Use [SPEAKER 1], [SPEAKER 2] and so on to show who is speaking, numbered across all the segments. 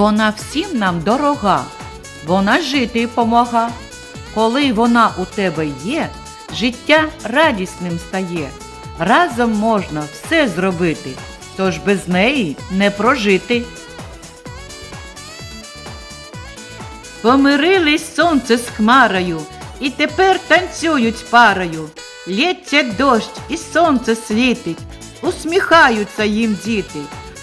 [SPEAKER 1] Вона всім нам дорога, вона жити помога. Коли вона у тебе є, життя радісним стає. Разом можна все зробити, тож без неї не прожити. Помирились сонце з хмарою, і тепер танцюють парою. Лється дощ і сонце світить, усміхаються їм діти.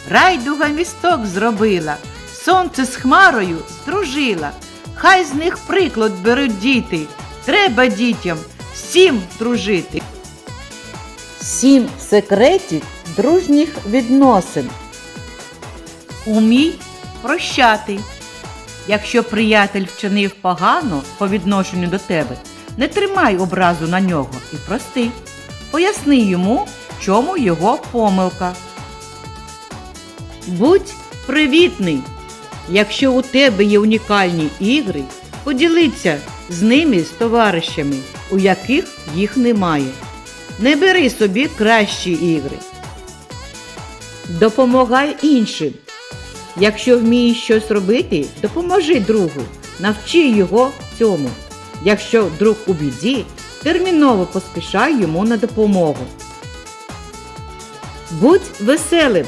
[SPEAKER 1] Райдуга місток зробила, сонце з хмарою здружила. Хай з них приклад беруть діти. Треба дітям всім дружити.
[SPEAKER 2] Сім секретів дружніх відносин.
[SPEAKER 1] Умій прощати. Якщо приятель вчинив погано по відношенню до тебе, не тримай образу на нього і прости. Поясни йому, в чому його помилка. Будь привітний. Якщо у тебе є унікальні ігри, поділися з ними з товаришами, у яких їх немає. Не бери собі кращі ігри. Допомагай іншим. Якщо вмієш щось робити, допоможи другу, навчи його цьому. Якщо друг у біді, терміново поспішай йому на допомогу. Будь веселим,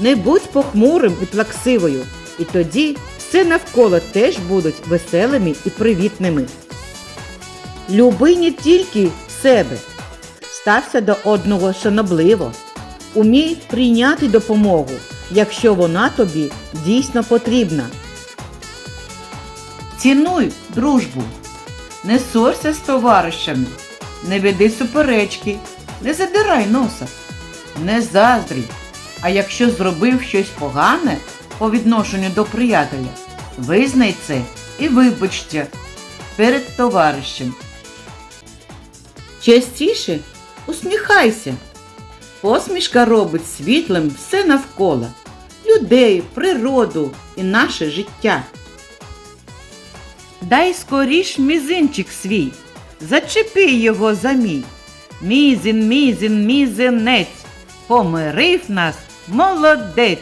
[SPEAKER 1] не будь похмурим і плаксивою, і тоді все навколо теж будуть веселими і привітними. Люби не тільки себе, стався до одного шанобливо, умій прийняти допомогу, якщо вона тобі дійсно потрібна. Цінуй дружбу, не ссорся з товаришами, не веди суперечки, не задирай носа, не заздрій. А якщо зробив щось погане по відношенню до приятеля, визнай це і вибачте перед товаришем. Частіше усміхайся. Посмішка робить світлим все навколо людей, природу і наше життя. Дай скоріш мізинчик свій, зачепи його за мій. Мізин, мізин, мізинець, помирив нас молодець.